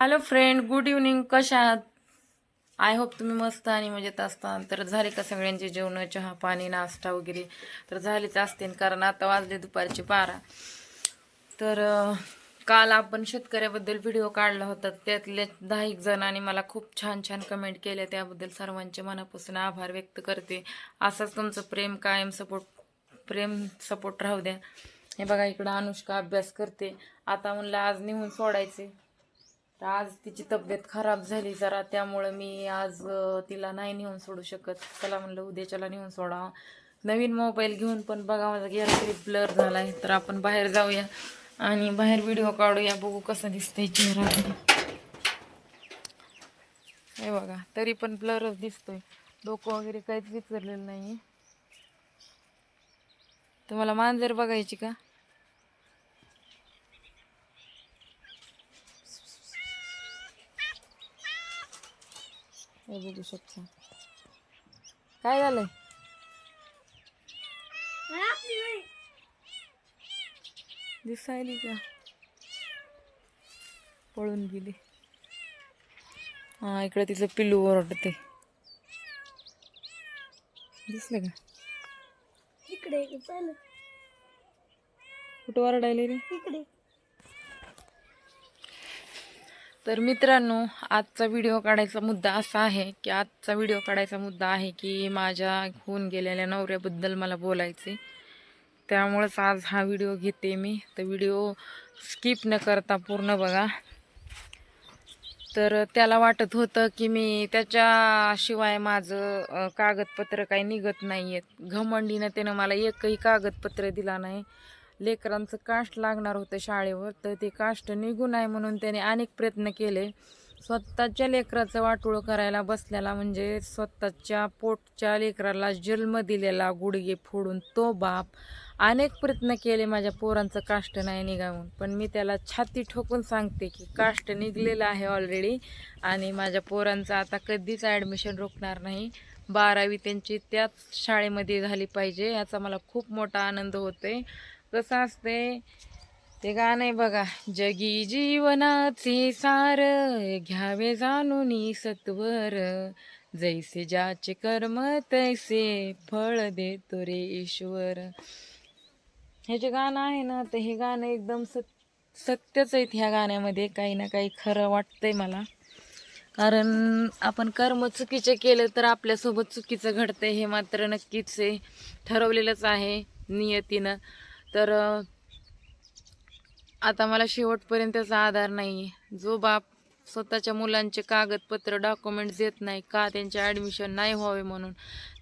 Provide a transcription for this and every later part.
Hello friend good evening कशा आहात? I hope तुम्ही मस्त आणि मजेत असता. तर झाले का सगळ्यांचे जेवण चहा पाणी नाश्ता वगैरे? तर झालेच असतील कारण आता वाजले दुपारचे बारा. तर काल आपण शेतकऱ्याबद्दल व्हिडिओ काढला होता. त्यातले दहा एक जणांनी मला खूप छान छान कमेंट केल्या. त्याबद्दल सर्वांचे मनापासून आभार व्यक्त करते. असंच तुमचं प्रेम कायम सपोर्ट प्रेम सपोर्ट राहू द्या. हे बघा इकडं अनुष्का अभ्यास करते. आता म्हणलं आज निघून सोडायचे. तर आज तिची तब्येत खराब झाली जरा त्यामुळं मी आज तिला नाही नेऊन सोडू शकत. चला म्हणलं उद्याच्याला नेऊन सोडावं नवीन मोबाईल घेऊन पण बघा माझा गेला तरी ब्लर झाला आहे तर आपण बाहेर जाऊया आणि बाहेर व्हिडिओ काढूया. बघू कसं दिसतंय चेहरा हे बघा तरी पण ब्लरच दिसतोय. डोकं वगैरे काहीच विचारलेलं नाही तुम्हाला मांजर बघायची का? हे बघू शकता. काय झालंय? दिसायली का? पळून गेली. हा इकडे तिचं पिल्लू ओरडते. दिसलं का? इकडे कुठं ओरडायले रे? इकडे. तर मित्रांनो आजचा व्हिडिओ काढायचा मुद्दा असा आहे की आजचा व्हिडिओ काढायचा मुद्दा आहे की माझ्या होऊन गेलेल्या नवऱ्याबद्दल मला बोलायचे त्यामुळंच आज हा व्हिडिओ घेते मी. तर व्हिडिओ स्किप न करता पूर्ण बघा. तर त्याला वाटत होतं की मी त्याच्याशिवाय माझं कागदपत्र काही निघत नाही आहेत घमंडीनं त्यानं मला एकही कागदपत्र दिला नाही. लेकरांचं काष्ट लागणार होतं शाळेवर तर ते काष्ट निघू नये म्हणून त्याने अनेक प्रयत्न केले. स्वतःच्या लेकराचं वाटोळं करायला बसलेला म्हणजे स्वतःच्या पोटच्या लेकराला जन्म दिलेला गुडघे फोडून तो बाप अनेक प्रयत्न केले माझ्या पोरांचं काष्ट नाही निघावून. पण मी त्याला छाती ठोकून सांगते की काष्ट निघलेलं आहे ऑलरेडी आणि माझ्या पोरांचं आता कधीच ॲडमिशन रोखणार नाही. बारावी त्यांची त्याच शाळेमध्ये झाली पाहिजे याचा मला खूप मोठा आनंद होतो आहे कसं असते ते गाणं आहे बघा. जगी जीवनाचे सार घ्यावे जाणून सत्वर. जैसे ज्याचे कर्म तैसे फळ देतो रे ईश्वर. हे जे गाणं आहे ना तर हे गाणं एकदम सत सत्यच आहेत ह्या गाण्यामध्ये. काही ना काही खरं वाटतंय मला. कारण आपण कर्म चुकीचे केलं तर आपल्यासोबत चुकीचं घडतंय हे मात्र नक्कीच आहे ठरवलेलंच आहे नियतीनं. तर आता मला शेवटपर्यंतचा आधार नाही जो बाप स्वतःच्या मुलांचे कागदपत्र डॉक्युमेंट्स देत नाही का त्यांचे ॲडमिशन नाही व्हावे म्हणून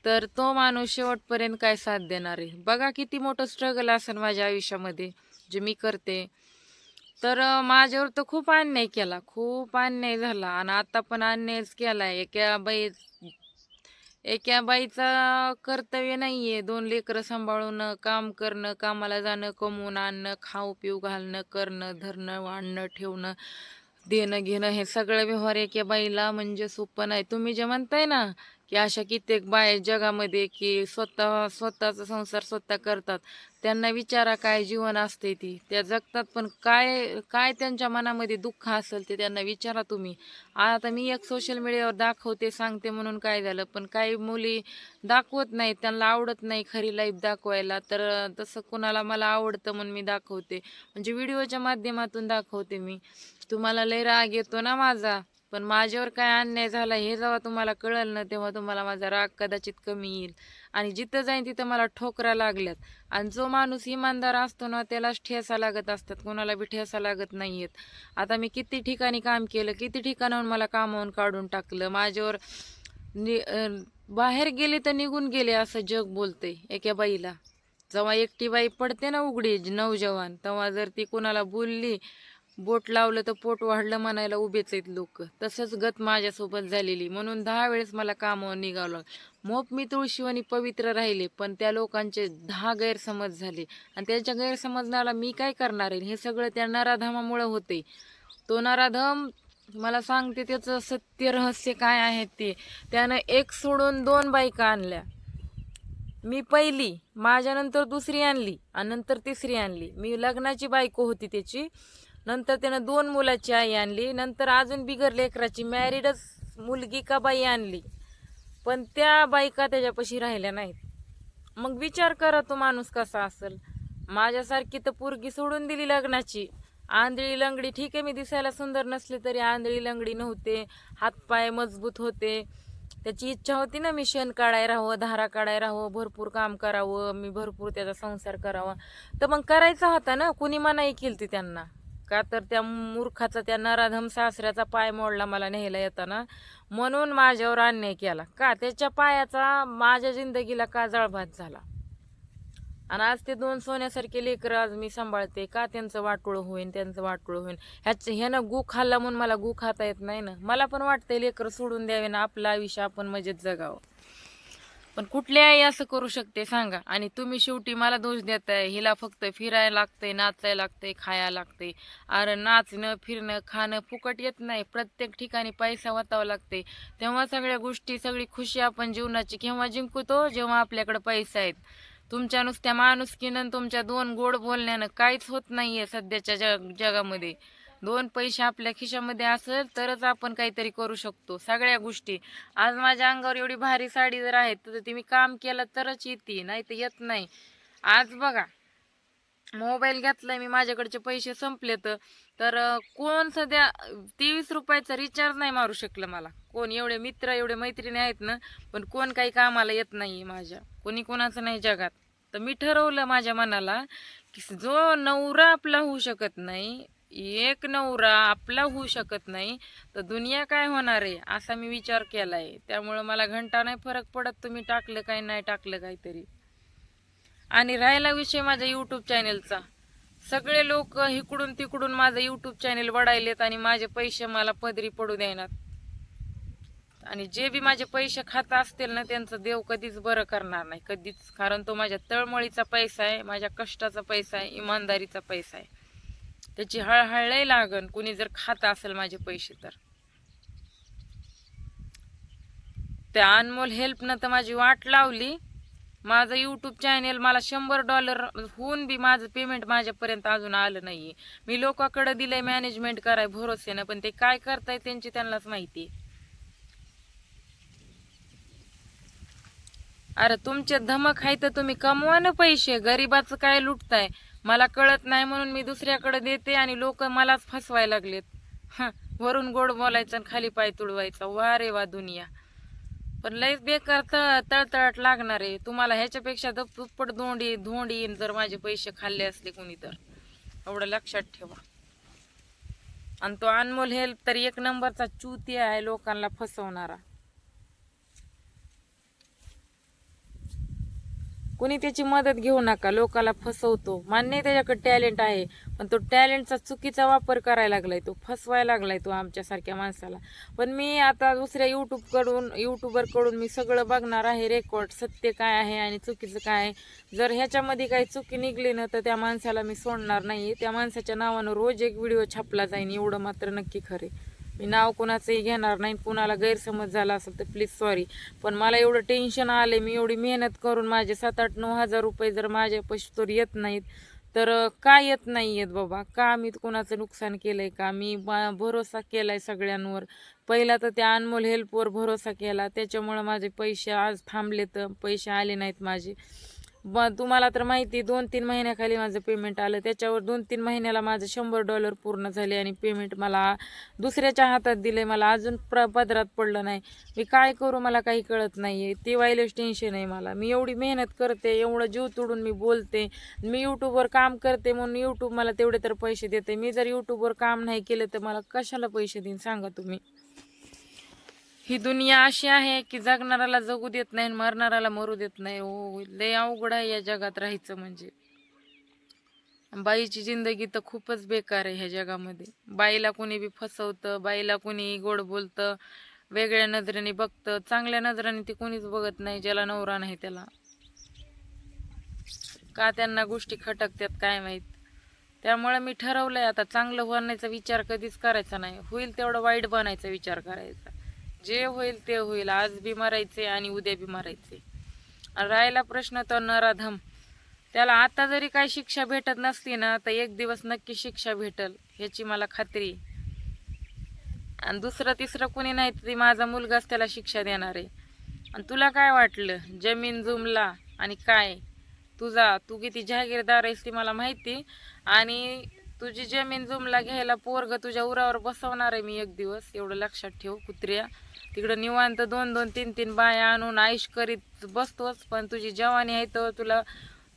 तर तो माणूस शेवटपर्यंत काय साथ देणार आहे? बघा किती मोठं स्ट्रगल असेल माझ्या आयुष्यामध्ये जे मी करते. तर माझ्यावर तर खूप अन्याय केला खूप अन्याय झाला. आणि आता पण अन्यायच केला आहे एका बाई एका बाईचं कर्तव्य नाही आहे दोन लेकरं सांभाळून काम करणं कामाला जाणं कमवून आणणं खाऊ पिऊ घालणं करणं धरणं वाढणं ठेवणं देणं घेणं हे सगळं व्यवहार एका बाईला म्हणजे सोपं नाही. तुम्ही जे म्हणताय ना की अशा कित्येक बाया जगामध्ये की स्वतः स्वतःचा संसार स्वतः करतात. त्यांना विचारा काय जीवन असते ती. त्या जगतात पण काय काय त्यांच्या मनामध्ये दुःख असेल ते त्यांना विचारा तुम्ही. आता मी एक सोशल मीडियावर दाखवते सांगते म्हणून काय झालं पण काही मुली दाखवत नाहीत त्यांना आवडत नाही खरी लाईफ दाखवायला. तर तसं कुणाला मला आवडतं म्हणून मी दाखवते. म्हणजे व्हिडिओच्या माध्यमातून दाखवते मी. तुम्हाला लय राग येतो ना माझा. पण माझ्यावर काय अन्याय झाला हे जेव्हा तुम्हाला कळलं ना तेव्हा तुम्हाला माझा राग कदाचित कमी येईल. आणि जिथं जाईन तिथं मला ठोकरा लागल्यात. आणि जो माणूस इमानदार असतो ना त्यालाच ठेसा लागत असतात. कोणाला बी ठेसा लागत नाही आहेत आता मी किती ठिकाणी काम केलं किती ठिकाणाहून मला कामावून काढून टाकलं. माझ्यावर नि बाहेर गेले तर निघून गेले असं जग बोलते एका बाईला. जेव्हा एकटी बाई पडते ना उघडी नवजवान तेव्हा जर ती कोणाला बोलली बोट लावलं तर पोट वाढलं म्हणायला उभेच आहेत लोक. तसंच गत माझ्यासोबत झालेली. म्हणून दहा वेळेस मला कामावर निघावं लागलं. मोप मी तुळशीवानी पवित्र राहिले पण त्या लोकांचे दहा गैरसमज झाले. आणि त्यांच्या गैरसमजनाला मी काय करणार आहे? हे सगळं त्या नराधामामुळं होते. तो नराधम मला सांगते त्याचं सत्य रहस्य काय आहे ते. त्यानं एक सोडून दोन बायका आणल्या. मी पहिली माझ्यानंतर दुसरी आणली आणि नंतर तिसरी आणली. मी लग्नाची बायको होती त्याची. नंतर त्यानं दोन मुलाची आई आणली नंतर अजून बिगर लेकराची मॅरिडच मुलगी का बाई आणली. पण त्या बायका त्याच्यापाशी राहिल्या नाहीत. मग विचार करा तो माणूस कसा असेल. माझ्यासारखी तर पोरगी सोडून दिली लग्नाची. आंधळी लंगडी ठीक आहे मी दिसायला सुंदर नसले तरी आंधळी लंगडी नव्हते हातपाय मजबूत होते. त्याची इच्छा होती ना मी शेण काढाय राहावं धारा काढाय राहावं भरपूर काम करावं मी भरपूर त्याचा संसार करावा. तर मग करायचा होता ना कुणी मनाई केली त्यांना? का तर त्या मूर्खाचा त्या नराधम सासऱ्याचा पाय मोडला मला न्यायला येताना. म्हणून माझ्यावर अन्याय केला. का? त्याच्या पायाचा माझ्या जिंदगीला का जळभात झाला. आणि आज ते दोन सोन्यासारखे लेकरं आज मी सांभाळते. का त्यांचं वाटोळं होईन त्यांचं वाटोळं होईन? ह्याचं ह्यानं गु खाल्ला म्हणून मला गु खाता येत नाही ना? मला पण वाटतंय लेकरं सोडून द्यावे ना. आपलं आयुष्य आपण मजेत जगावं. पण कुठली आई असं करू शकते सांगा. आणि तुम्ही शेवटी मला दोष देताय. हिला फक्त फिरायला लागतंय नाचायला लागतंय खायला लागते अरे नाचणं फिरणं खाणं फुकट येत नाही. प्रत्येक ठिकाणी पैसा वाचावा लागते तेव्हा सगळ्या गोष्टी सगळी खुशी आपण जीवनाची केव्हा जिंकतो? जेव्हा आपल्याकडे पैसा आहेत. तुमच्या नुसत्या माणुसकीनं तुमच्या दोन गोड बोलण्यानं काहीच होत नाहीये सध्याच्या जग जगामध्ये. दोन पैसे आपल्या खिशामध्ये असेल तरच आपण काहीतरी करू शकतो. सगळ्या गोष्टी. आज माझ्या अंगावर एवढी भारी साडी जर आहे तर ती मी काम केलं तरच येते नाही तर येत नाही. आज बघा मोबाईल घेतलाय मी माझ्याकडचे पैसे संपले तर कोण सध्या तेवीस रुपयाचा रिचार्ज नाही मारू शकलं मला. कोण एवढे मित्र एवढे मैत्रिणी आहेत ना पण कोण काही कामाला येत नाही माझ्या. कोणी कोणाचं नाही जगात. तर मी ठरवलं माझ्या मनाला की जो नवरा आपला होऊ शकत नाही एक नवरा आपला होऊ शकत नाही तर दुनिया काय होणार आहे असा मी विचार केला आहे त्यामुळं मला घंटा नाही फरक पडत तुम्ही टाकलं काय नाही टाकलं काहीतरी. आणि राहिला विषय माझ्या यूट्यूब चॅनेलचा सगळे लोक इकडून तिकडून माझं यूट्यूब चॅनेल वडायलेत आणि माझे पैसे मला पदरी पडू देणार. आणि जे बी माझे पैसे खात असतील ना त्यांचं देव कधीच बरं करणार नाही. कधीच. कारण तो माझ्या तळमळीचा पैसा आहे माझ्या कष्टाचा पैसा आहे इमानदारीचा पैसा आहे. त्याची हळहळ लय लागन. कुणी जर खात असेल माझे पैसे तर. त्या अनमोल हेल्पनं तर माझी वाट लावली. माझं यूट्यूब चॅनेल मला शंभर डॉलर होऊन बी माझं पेमेंट माझ्यापर्यंत अजून आलं नाहीये. मी लोकांकडे दिलंय मॅनेजमेंट कराय भरोसेनं पण ते काय करताय त्यांची त्यांनाच माहिती अरे तुमचे धमक आहे तर तुम्ही कमवा ना पैसे. गरीबाचं काय लुटताय? मला कळत नाही म्हणून मी दुसऱ्याकडे देते आणि लोक मलाच फसवायला लागलेत. हां वरून गोड बोलायचं आणि खाली पाय तुडवायचा. वा रे वा दुनिया. पण लयच बेकार तळ तळतळाट लागणार आहे. तुम्हाला ह्याच्यापेक्षा दुप्पट धोंडी धोंडी येईन जर माझे पैसे खाल्ले असले कोणी तर. एवढं लक्षात ठेवा. आणि तो अनमोल हेल्प तर एक नंबरचा चुती आहे लोकांना फसवणारा. कुणी त्याची मदत घेऊ नका लोकाला फसवतो. मान्य त्याच्याकडे टॅलेंट आहे पण तो टॅलेंटचा चुकीचा वापर करायला लागलाय तो फसवायला लागलाय तो आमच्यासारख्या माणसाला. पण मी आता दुसऱ्या यूट्यूबकडून यूट्यूबरकडून मी सगळं बघणार आहे रेकॉर्ड सत्य काय आहे आणि चुकीचं काय आहे. जर ह्याच्यामध्ये काही चुकी निघली ना तर त्या माणसाला मी सोडणार नाही. त्या माणसाच्या नावानं रोज एक व्हिडिओ छापला जाईन एवढं मात्र नक्की खरे मी नाव कोणाचंही घेणार नाही कुणाला गैरसमज झाला असेल तर प्लीज सॉरी पण मला एवढं टेन्शन आले मी एवढी मेहनत करून माझे सात आठ नऊ हजार रुपये जर माझ्या तर येत नाहीत तर का येत नाही आहेत बाबा? का मी कोणाचं नुकसान केलं आहे का? मी भरोसा भरोसा आहे सगळ्यांवर. पहिला तर त्या अनमोल हेल्पवर भरोसा केला. त्याच्यामुळं माझे पैसे आज थांबले तर पैसे आले नाहीत माझे. मग तुम्हाला तर माहिती दोन तीन महिन्याखाली माझं पेमेंट आलं. त्याच्यावर दोन तीन महिन्याला माझं शंभर डॉलर पूर्ण झाले आणि पेमेंट मला दुसऱ्याच्या हातात दिले मला अजून प्र पदरात पडलं नाही. मी काय करू मला काही कळत नाही आहे ते व्हायलाच टेन्शन आहे मला. मी एवढी मेहनत करते एवढं जीव तोडून मी बोलते. मी यूट्यूबवर काम करते म्हणून यूट्यूब मला तेवढे तर पैसे देते. मी जर यूट्यूबवर काम नाही केलं तर मला कशाला पैसे देईन? सांगा तुम्ही. ही दुनिया अशी आहे की जगणाऱ्याला जगू देत नाही आणि मरणाऱ्याला मरू देत नाही. हो, हो लय अवघड आहे या जगात राहायचं म्हणजे. बाईची जिंदगी तर खूपच बेकार आहे ह्या जगामध्ये. बाईला कोणी बी फसवतं बाईला कोणी गोड बोलतं वेगळ्या नजरेने बघतं चांगल्या नजरेने ती कोणीच बघत नाही ज्याला नवरा नाही त्याला. का त्यांना गोष्टी खटकतात काय माहीत? त्यामुळे मी ठरवलंय आता चांगलं होण्याचा विचार कधीच करायचा नाही. होईल तेवढं वाईट बनायचा विचार करायचा. जे होईल ते होईल. आज बी मरायचे आणि उद्या बी मरायचे. राहिला प्रश्न तो नराधम. त्याला आता जरी काही शिक्षा भेटत नसली ना तर एक दिवस नक्की शिक्षा भेटल ह्याची मला खात्री आणि दुसरं तिसरं कोणी नाही तरी माझा मुलगाच त्याला शिक्षा देणार आहे. आणि तुला काय वाटलं? जमीन जुमला आणि काय? तुझा तू किती जहागीरदार आहेस ती मला माहिती. आणि तुझी जमीन जुमला घ्यायला पोरग तुझ्या उरावर बसवणार आहे मी एक दिवस. एवढं लक्षात ठेव कुत्र्या. तिकडं निवांत दोन दोन तीन तीन बाया आणून आयुष करीत बसतोच पण तुझी जवानी आहे तर तुला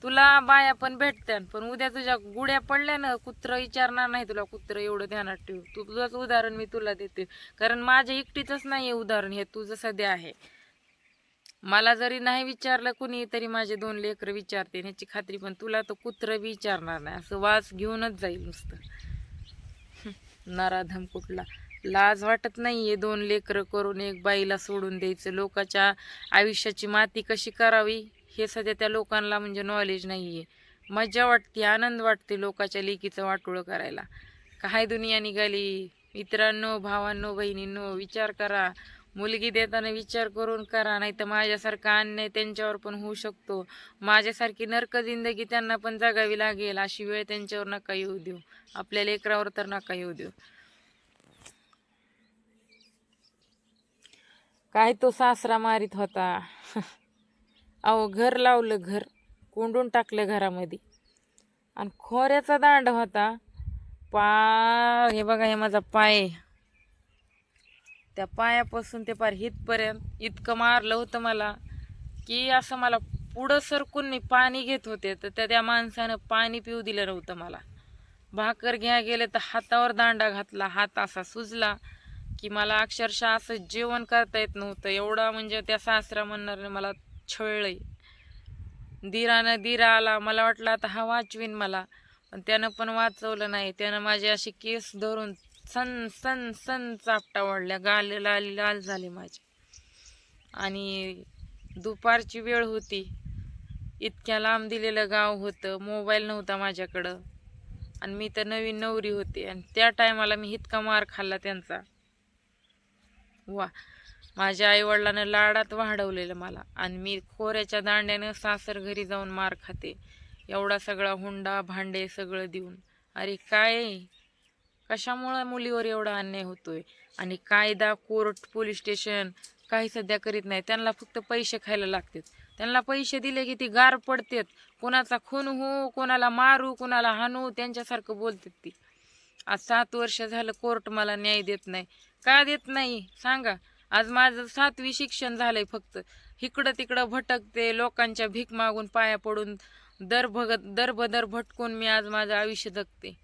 तुला बाया पण भेटत्यान. पण उद्या तुझ्या गुड्या पडल्या ना कुत्र विचारणार नाही तुला कुत्र एवढं ध्यानात ठेव. तू तुझंच उदाहरण मी तुला देते. कारण माझ्या एकटीचंच नाही आहे उदाहरण हे तुझं सध्या आहे. मला जरी नाही विचारलं कुणी तरी माझे दोन लेकरं विचारते. ह्याची खात्री पण तुला तर कुत्र विचारणार नाही. असं वास घेऊनच जाईल नुसतं. हं, नराधम कुठला लाज वाटत नाही आहे दोन लेकरं करून एक बाईला सोडून द्यायचं. लोकाच्या आयुष्याची माती कशी करावी? हे सध्या त्या लोकांना म्हणजे नॉलेज नाही आहे मजा वाटते आनंद वाटते लोकाच्या लेकीचं वाटोळं करायला. काय दुनिया निघाली? मित्रांनो भावांनो बहिणींनो विचार करा. मुलगी देताना विचार करून करा नाही तर माझ्यासारखा अन्याय त्यांच्यावर पण होऊ शकतो. माझ्यासारखी नरक जिंदगी त्यांना पण जगावी लागेल अशी वेळ त्यांच्यावर नका येऊ देऊ. आपल्या लेकरावर तर नका येऊ देऊ. काय तो सासरा मारित होता. अहो घर लावलं घर कोंडून टाकलं घरामध्ये. आणि खोऱ्याचा दांड होता. पा हे बघा हे माझा पाय. त्या पायापासून ते पार हितपर्यंत इतकं मारलं होतं मला की असं मला पुढं सरकून मी पाणी घेत होते. तर त्या त्या माणसानं पाणी पिऊ दिलं नव्हतं मला. भाकर घ्या गेले तर हातावर दांडा घातला हात असा सुजला. की मला अक्षरशः असं जेवण करता येत नव्हतं. एवढा म्हणजे त्या सासरा म्हणणार मला छळलंय. दिरानं दिरा आला. मला वाटलं आता हा वाचवीन मला. पण त्यानं पण वाचवलं नाही. त्यानं माझे असे केस धरून सन सन सन चापटा वाढल्या गाल लाल लाल झाले माझे. आणि दुपारची वेळ होती. इतक्या लांब दिलेलं गाव होतं. मोबाईल नव्हता माझ्याकडं. आणि मी तर नवीन नवरी होते. आणि त्या टायमाला मी इतका मार खाल्ला त्यांचा. वा माझ्या आईवडिलानं लाडात वाढवलेलं मला. आणि मी खोऱ्याच्या दांड्यानं सासर घरी जाऊन मार खाते. एवढा सगळा हुंडा भांडे सगळं देऊन. अरे काय? कशामुळं मुलीवर एवढा अन्याय होतोय? आणि कायदा कोर्ट पोलीस स्टेशन काही सध्या करीत नाही. त्यांना फक्त पैसे खायला लागतात. त्यांना पैसे दिले की ती गार पडतात. कोणाचा खून हो कोणाला मारू कोणाला हाणू त्यांच्यासारखं बोलतात ती. आज सात वर्ष झालं कोर्ट मला न्याय देत नाही. का देत नाही? सांगा. आज माझं सातवी शिक्षण झालंय फक्त. इकडं तिकडं भटकते लोकांच्या भीक मागून पाया पडून दर भगत दरबदर भटकून मी आज माझं आयुष्य जगते.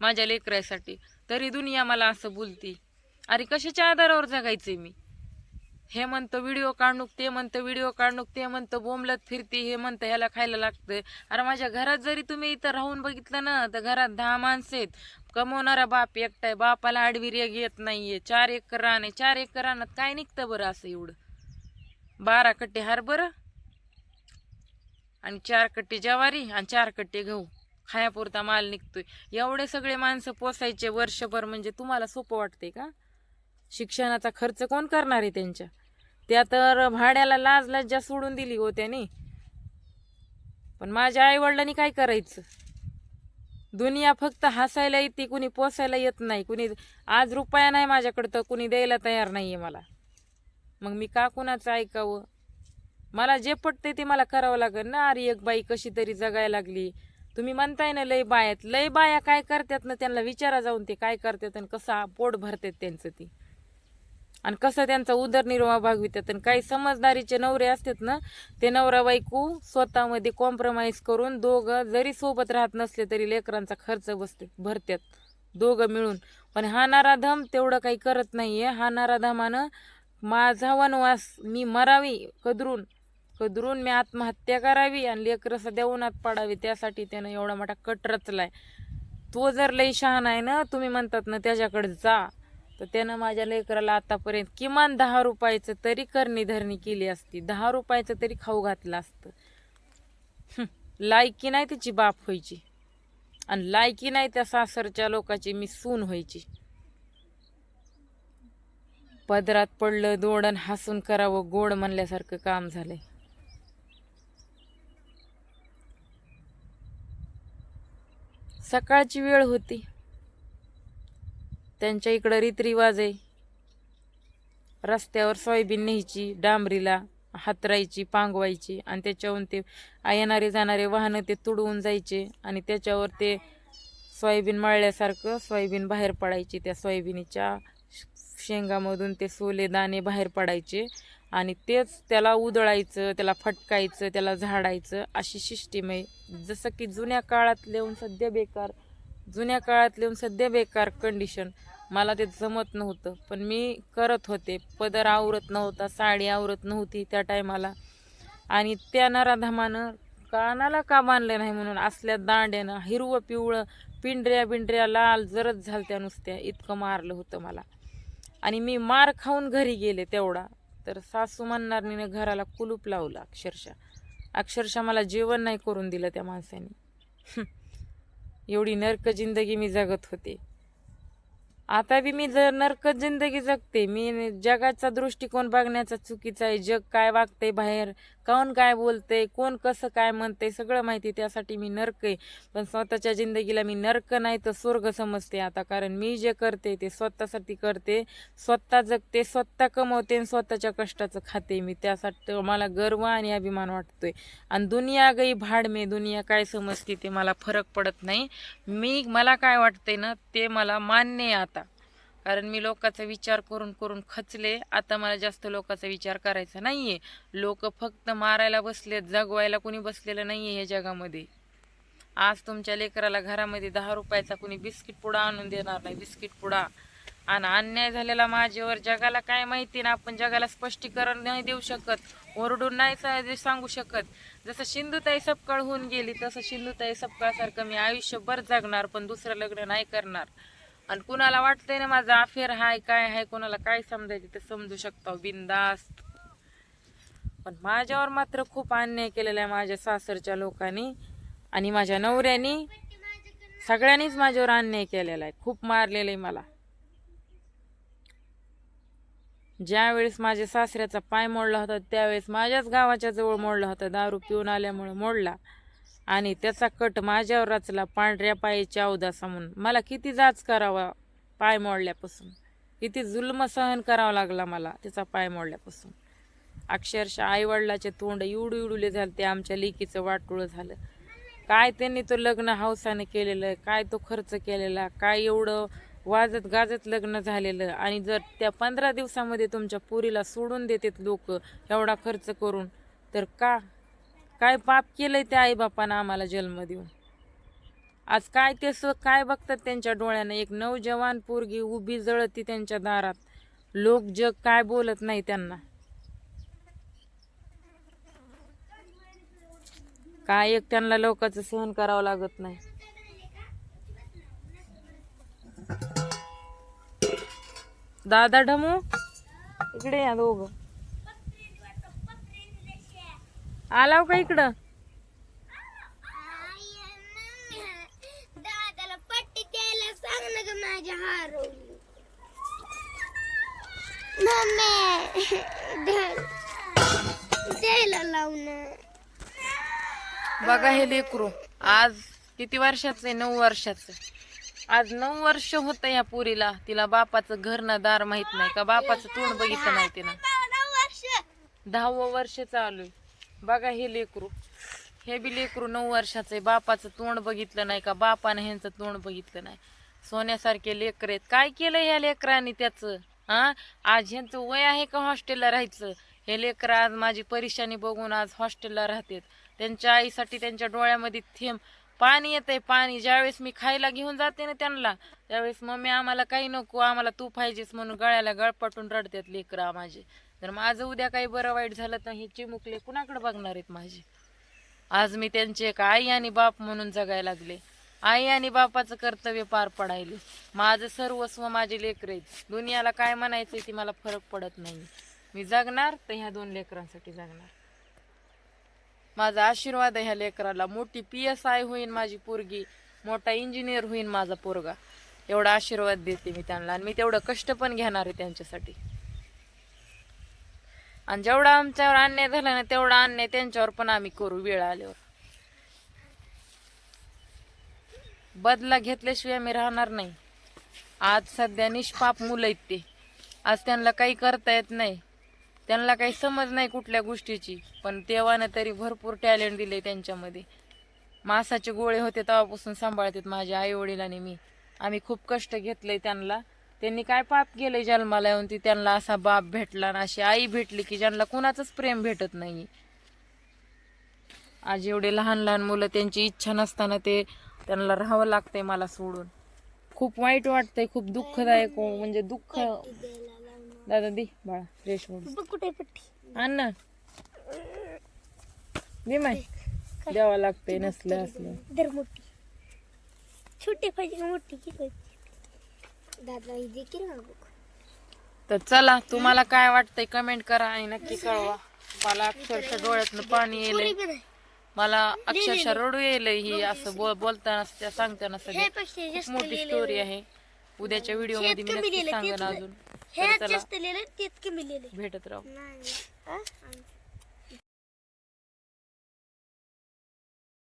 माझ्या लेकरासाठी. तरी दुनिया मला असं बोलती. अरे कशाच्या आधारावर जगायचंय मी? हे म्हणतं व्हिडिओ काढणूक ते म्हणतं व्हिडिओ काढणूक ते म्हणतं बोंबलत फिरते हे म्हणतं ह्याला खायला लागतं. अरे माझ्या घरात जरी तुम्ही इथं राहून बघितलं ना तर घरात दहा माणसं आहेत. कमवणारा बाप एकटाय बापाला आडवी रेग येत नाहीये. चार एकर रान आहे. चार एकर रानात काय निघतं बरं असं एवढं? बारा कट्टे हार बरं. आणि चार कट्टे ज्वारी आणि चार कट्टे गहू. खायापुरता माल निघतोय. एवढे सगळे माणसं पोसायचे वर्षभर म्हणजे तुम्हाला सोपं वाटते का? शिक्षणाचा खर्च कोण करणार आहे त्यांच्या? त्या तर भाड्याला लाज लज्जा सोडून दिली हो त्याने. पण माझ्या आईवडिलांनी काय करायचं? दुनिया फक्त हसायला येते कुणी पोसायला येत नाही कुणी आज रुपया नाही माझ्याकडं तर कुणी द्यायला तयार नाही आहे मला. मग मी का कुणाचं ऐकावं? मला जे पटते ते मला करावं लागेल ना अरे एक बाई कशी तरी जगायला लागली. तुम्ही म्हणताय ना लय बायात लय बाया काय करतात ना त्यांना विचारा जाऊन ते काय करतात आणि कसं पोट भरतात त्यांचं ती. आणि कसं त्यांचा उदरनिर्वाह भागवितात. आणि काही समजदारीचे नवरे असतात ना ते नवरा बायको स्वतःमध्ये कॉम्प्रोमाइज करून दोघं जरी सोबत राहत नसले तरी लेकरांचा खर्च बसते भरतात दोघं मिळून. पण हा नाराधम तेवढं काही करत नाही आहे हा नाराधमानं माझा वनवास मी मरावी कदरून कदरून मी आत्महत्या करावी आणि लेकरं सध्या उन्हात पाडावी त्यासाठी त्यानं एवढा मोठा कट रचला आहे तो जर लई शहाणा आहे ना तुम्ही म्हणतात ना त्याच्याकडे जा. तर त्यानं माझ्या लेकराला आतापर्यंत किमान दहा रुपयाचं तरी करणी धरणी केली असती. दहा रुपयाचं तरी खाऊ घातलं असतं. लायकी नाही तिची बाप व्हायची. आणि लायकी नाही त्या सासरच्या लोकाची मी सून व्हायची. पदरात पडलं दोडण हसून करावं गोड म्हणल्यासारखं काम झालंय. सकाळची वेळ होती. त्यांच्या इकडं रीतरिवाज आहे. रस्त्यावर सोयाबीन न्यायची डांबरीला हातरायची पांगवायची आणि त्याच्यावरून ते येणारे जाणारे वाहनं ते तुडवून जायचे आणि त्याच्यावर ते सोयाबीन मळल्यासारखं सोयाबीन बाहेर पडायची. त्या सोयाबीनीच्या शेंगामधून ते सोले दाणे बाहेर पडायचे आणि तेच त्याला उदळायचं त्याला फटकायचं त्याला झाडायचं अशी सिस्टीम आहे. जसं की जुन्या काळात लिहून सध्या बेकार जुन्या काळात लिहून सध्या बेकार कंडिशन मला ते जमत नव्हतं. पण मी करत होते. पदर आवरत नव्हता साडी आवरत नव्हती त्या टायमाला आणि त्या नराधामानं कानाला का बांधलं नाही म्हणून असल्या दांड्यानं हिरवं पिवळं पिंढऱ्या बिंढऱ्या लाल जरत झालत्या नुसत्या. इतकं मारलं होतं मला. आणि मी मार खाऊन घरी गेले तेवढा. तर सासू म्हणणारनीनं घराला कुलूप लावलं अक्षरशः. अक्षरशः मला जेवण नाही करून दिलं त्या माणसाने. एवढी नर्क जिंदगी मी जगत होते. आता बी मी जर नर्क जिंदगी जगते मी जगाचा दृष्टिकोन बघण्याचा चुकीचा आहे जग काय वागते बाहेर कोण काय बोलते कोण कसं काय म्हणते सगळं माहिती त्यासाठी मी नरक आहे. पण स्वतःच्या जिंदगीला मी नरक नाही तर स्वर्ग समजते आता. कारण मी जे करते ते स्वतःसाठी करते. स्वतः जगते स्वतः कमवते आणि स्वतःच्या कष्टाचं खाते मी. त्यासाठी मला गर्व आणि अभिमान वाटतोय. आणि दुनिया गई भाड मे दुनिया काय समजते ते मला फरक पडत नाही. मी मला काय वाटते ना ते मला मान्य आहे आता. कारण मी लोकांचा विचार करून करून खचले. आता मला जास्त लोकांचा विचार करायचा नाही आहे लोक फक्त मारायला बसलेत जगवायला कोणी बसलेलं नाही आहे ह्या जगामध्ये. आज तुमच्या लेकराला घरामध्ये दहा रुपयाचा कुणी बिस्किट पुडा आणून देणार नाही. बिस्किट पुडा. आणि अन्याय झालेला माझ्यावर जगाला काय माहिती ना आपण जगाला स्पष्टीकरण नाही देऊ शकत ओरडून नाही सांगू शकत. जसं सिंधुताई सपकाळ होऊन गेली तसं सिंधुताई सपकाळसारखं मी आयुष्यभर जगणार पण दुसरं लग्न नाही करणार. आणि कुणाला वाटतंय ना माझा अफेअर हाय काय हाय कोणाला काय समजायचं ते समजू शकतो बिंदास्त पण माझ्यावर मात्र खूप अन्याय केलेला आहे माझ्या सासरच्या लोकांनी आणि माझ्या नवऱ्यानी. सगळ्यांनीच माझ्यावर अन्याय केलेला आहे. खूप मारलेलं आहे मला. ज्यावेळेस माझ्या सासऱ्याचा पाय मोडला होता त्यावेळेस माझ्याच गावाच्या जवळ मोडला होता. दारू पिऊन आल्यामुळे मोडला. आणि त्याचा कट माझ्यावर रचला पांढऱ्या पायाची अवदासा म्हणून. मला किती जाच करावा पाय मोडल्यापासून. किती जुल्म सहन करावा लागला मला त्याचा पाय मोडल्यापासून. अक्षरशः आईवडिलाचे तोंड इवडू इवडूले झाले ते आमच्या लेकीचं वाटोळं झालं. काय त्यांनी तो लग्न हौसाने केलेलं काय तो खर्च केलेला काय एवढं वाजत गाजत लग्न झालेलं. आणि जर त्या पंधरा दिवसामध्ये तुमच्या पुरीला सोडून देतात लोक एवढा खर्च करून तर का काय पाप केलंय त्या आईबापानं आम्हाला जन्म देऊन? आज काय ते स काय बघतात त्यांच्या डोळ्यानं? एक नवजवान पोरगी उभी जळती त्यांच्या दारात. लोक जग काय बोलत नाही त्यांना. काय एक त्यांना लोकांचं सहन करावं लागत नाही. दादा ढमू? इकडे या दोघं. आलाव का इकडं? दादाला पट्टी द्यायला सांग ना ग माझ्या हरवली मम्मी द्यायला लावणं बघा हे लेकरू आज किती वर्षाचं आहे? नऊ वर्षाचं आज नऊ वर्ष होतं या पुरीला. तिला बापाचं घर ना दार माहीत नाही. का बापाचं तोंड बघितलं नाही तिनं? वर्ष. दहावं वर्ष चालू आहे. बघा हे लेकरू. हे बी लेकरू नऊ वर्षाचं आहे. बापाचं तोंड बघितलं नाही का? बापानं ह्यांचं तोंड बघितलं नाही. सोन्यासारखे लेकर आहेत. काय केलं ह्या लेकरांनी त्याचं? हां? आज ह्यांचं वय आहे का हॉस्टेलला राहायचं? हे लेकर आज माझी परेशानी बघून आज हॉस्टेलला राहतात. त्यांच्या आईसाठी त्यांच्या डोळ्यामध्ये थेंब. पाणी येतंय पाणी. ज्यावेळेस मी खायला घेऊन जाते ना त्यांना त्यावेळेस मम्मी आम्हाला काही नको. आम्हाला तू पाहिजेस म्हणून गळ्याला गळपटून रडतात लेकरा माझे. तर माझं उद्या काही बरं वाईट झालं तर हे चिमुकले कुणाकडे बघणार आहेत माझे? आज मी त्यांचे एक आई आणि बाप म्हणून जगायला लागले. आई आणि बापाचं कर्तव्य पार पडायले. माझं सर्वस्व माझे लेकर आहेत. दुनियाला काय म्हणायचं ती मला फरक पडत नाही. मी जगणार तर ह्या दोन लेकरांसाठी जगणार. माझा आशीर्वाद आहे ह्या लेकराला. मोठी पी एस आय होईन माझी पोरगी. मोठा इंजिनियर होईन माझा पोरगा. एवढा आशीर्वाद देते मी त्यांना आणि मी तेवढं कष्ट पण घेणार आहे त्यांच्यासाठी. आणि जेवढा आमच्यावर अन्याय झाला ना तेवढा अन्याय त्यांच्यावर पण आम्ही करू वेळ आल्यावर. बदला घेतल्याशिवाय आम्ही राहणार नाही. आज सध्या निष्पाप मुलं आहेत ते. आज त्यांना काही करता येत नाही. त्यांना काही समज नाही कुठल्या गोष्टीची. पण देवानं तरी भरपूर टॅलेंट दिले त्यांच्यामध्ये. मासाचे गोळे होते तेव्हापासून सांभाळतात माझ्या आई वडिलांनी मी. आम्ही खूप कष्ट घेतले त्यांना. त्यांनी काय पाप केलंय जन्माला येऊन ती त्यांना असा बाप भेटला ना अशी आई भेटली की ज्यांना कुणाचंच प्रेम भेटत नाही आज एवढे लहान लहान मुलं त्यांची इच्छा नसताना ते त्यांना राहावं लागतंय मला सोडून. खूप वाईट वाटतंय खूप दुःखदायक हो, म्हणजे दुःख. दादा दे बाळा रेश कुठे आण ना. दे माय. द्यावं लागतंय नसलं असलं. छोटी पाहिजे मोठी? दादा ही देखील तर चला तुम्हाला काय वाटतंय कमेंट करा आणि नक्की कळवा. मला अक्षरशः डोळ्यातनं पाणी येलंय मला अक्षरशः रडू येलंय ही असं बोल बोलताना सांगताना सगळी खूप मोठी स्टोरी आहे. उद्याच्या व्हिडिओमध्ये मी नक्की सांगेन अजून. तर चला. भेटत राहू?